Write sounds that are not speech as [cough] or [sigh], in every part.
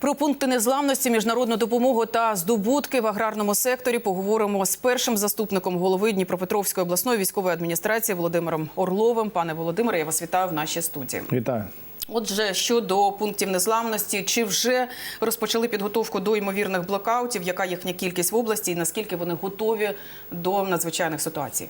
Про пункти незламності, міжнародну допомогу та здобутки в аграрному секторі поговоримо з першим заступником голови Дніпропетровської обласної військової адміністрації Володимиром Орловим. Пане Володимире, я вас вітаю в нашій студії. Вітаю. Отже, щодо пунктів незламності, чи вже розпочали підготовку до ймовірних блокаутів? Яка їхня кількість в області і наскільки вони готові до надзвичайних ситуацій?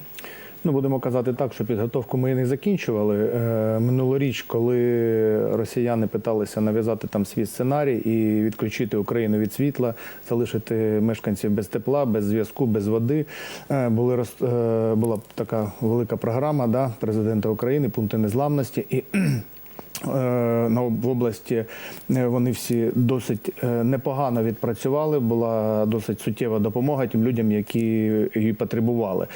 Ну, будемо казати так, що підготовку ми не закінчували. Е, Минулоріч, коли росіяни питалися нав'язати там свій сценарій і відключити Україну від світла, залишити мешканців без тепла, без зв'язку, без води. е, Були е, була така велика програма да, президента України, пункти незламності. І в області е, вони всі досить е, непогано відпрацювали. Була досить суттєва допомога тим людям, які її потребували.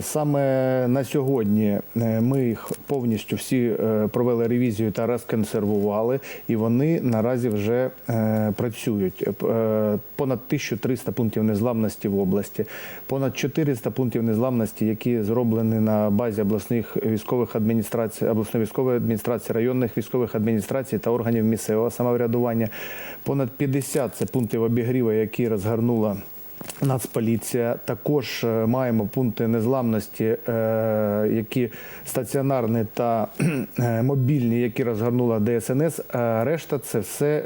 Саме на сьогодні е, ми їх повністю всі е, провели ревізію та розконсервували, і вони наразі вже е, працюють. Е, Понад 1300 пунктів незламності в області, понад 400 пунктів незламності, які зроблені на базі обласних військових адміністрацій, обласної військової адміністрації, районних військових адміністрацій та органів місцевого самоврядування. Понад 50 – це пунктів обігріву, які розгорнула. Нацполіція також е, маємо пункти незламності, е, які стаціонарні та [clears throat] е, мобільні, які розгорнула ДСНС. А решта це все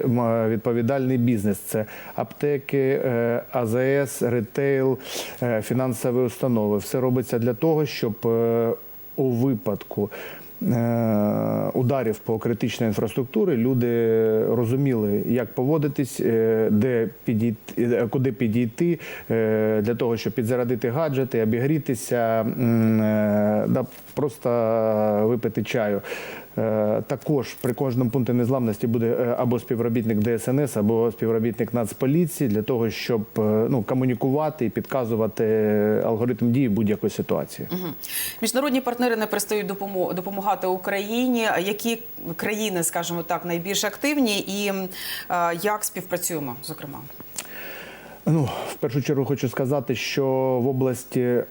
відповідальний бізнес. Це аптеки, АЗС, ретейл, е, фінансові установи. Все робиться для того, щоб у випадку ударів по критичній інфраструктурі люди розуміли, як поводитись, е, де підійти, е, куди підійти е, для того, щоб підзарадити гаджети, обігрітися, е, да, просто випити чаю. Е, Також при кожному пункті незламності буде е, або співробітник ДСНС, або співробітник Нацполіції для того, щоб е, ну, комунікувати і підказувати алгоритм дії будь-якої ситуації. Мгм. Міжнародні партнери не перестають допомагати Україні. Які країни, скажімо так, найбільш активні і як співпрацюємо, зокрема? Ну, в першу чергу хочу сказати, що в області е,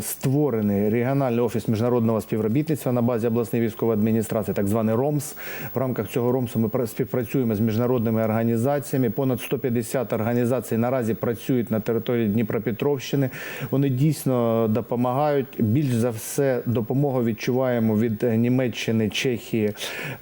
створений регіональний офіс міжнародного співробітництва на базі обласної військової адміністрації, так званий РОМС. В рамках цього РОМСу ми пра- співпрацюємо з міжнародними організаціями. Понад 150 організацій наразі працюють на території Дніпропетровщини. Вони дійсно допомагають. Більш за все, допомогу відчуваємо від Німеччини, Чехії,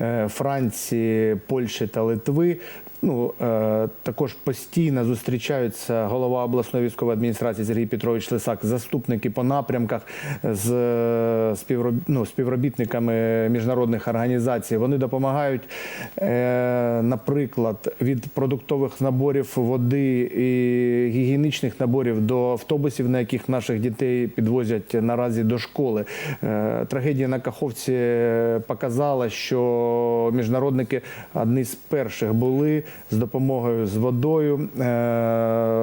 е, Франції, Польщі та Литви. Ну е, також постійно зустрічаються голова обласної військової адміністрації Сергій Петрович Лисак, заступники по напрямках з е, ну, співробітниками міжнародних організацій. Вони допомагають, е, наприклад, від продуктових наборів води і гігієнічних наборів до автобусів, на яких наших дітей підвозять наразі до школи. Е, Трагедія на Каховці показала, що міжнародники одні з перших були з допомогою з водою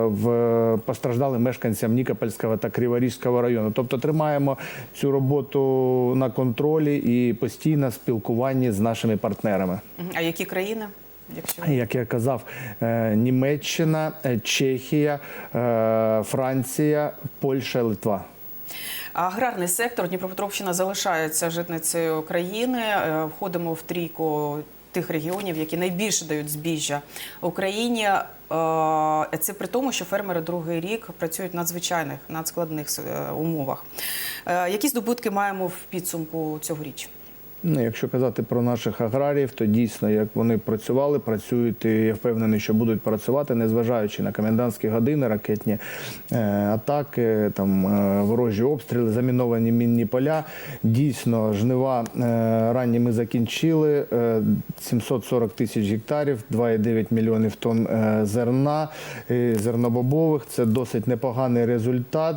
в постраждалим мешканцям Нікопольського та Криворізького району. Тобто тримаємо цю роботу на контролі і постійно спілкуванні з нашими партнерами. А які країни? Якщо Як я казав, е, Німеччина, е, Чехія, е, Франція, Польща, Литва. Аграрний сектор Дніпропетровщина залишається житницею країни. Входимо в трійку тих регіонів, які найбільше дають збіжжя Україні. Е, Це при тому, що фермери другий рік працюють в надзвичайних надскладних е, умовах. Е, Які здобутки маємо в підсумку цьогоріч? Ну, якщо казати про наших аграріїв, то дійсно, як вони працювали, працюють, і я впевнений, що будуть працювати, незважаючи на комендантські години, ракетні е, атаки, там е, ворожі обстріли, заміновані мінні поля. Дійсно, жнива е, ранні ми закінчили. Е, 740 тисяч гектарів, 2,9 мільйонів тонн зерна, зернобобових. Це досить непоганий результат.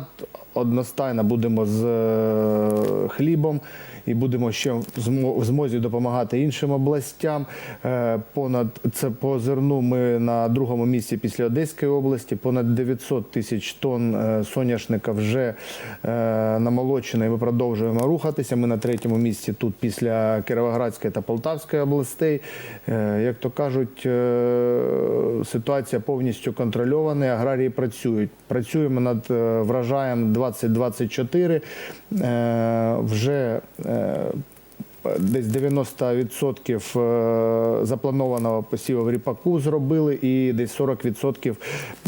Одностайно будемо з е, хлібом і будемо ще в змозі допомагати іншим областям. Е, Понад це по зерну ми на другому місці після Одеської області. Понад 900 тисяч тонн е, соняшника вже намолочено, і ми продовжуємо рухатися. Ми на третьому місці тут після Кіровоградської та Полтавської областей. Як то кажуть, ситуація повністю контрольована. Аграрії працюють. Працюємо над е, врожаєм 2024. Е, Вже е, десь 90% е, запланованого посіву ріпаку зробили, і десь 40%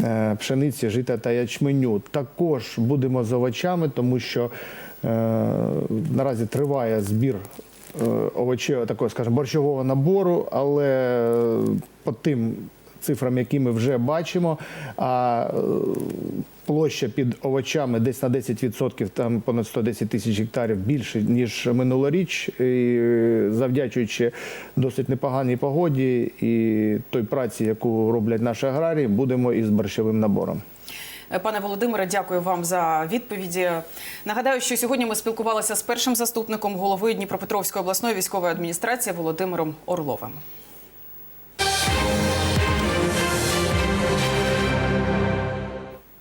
е, пшениці, жита та ячменю. Також будемо з овочами, тому що наразі триває збір овочевого, такого, скажімо, борщового набору, але по тим цифрам, які ми вже бачимо, а е, площа під овочами десь на 10%, там понад 110 тисяч гектарів більше, ніж минулоріч, і е, завдячуючи досить непоганій погоді і той праці, яку роблять наші аграрії, будемо із борщовим набором. Е, Пане Володимире, дякую вам за відповіді. Нагадаю, що сьогодні ми спілкувалися з першим заступником голови Дніпропетровської обласної військової адміністрації Володимиром Орловим.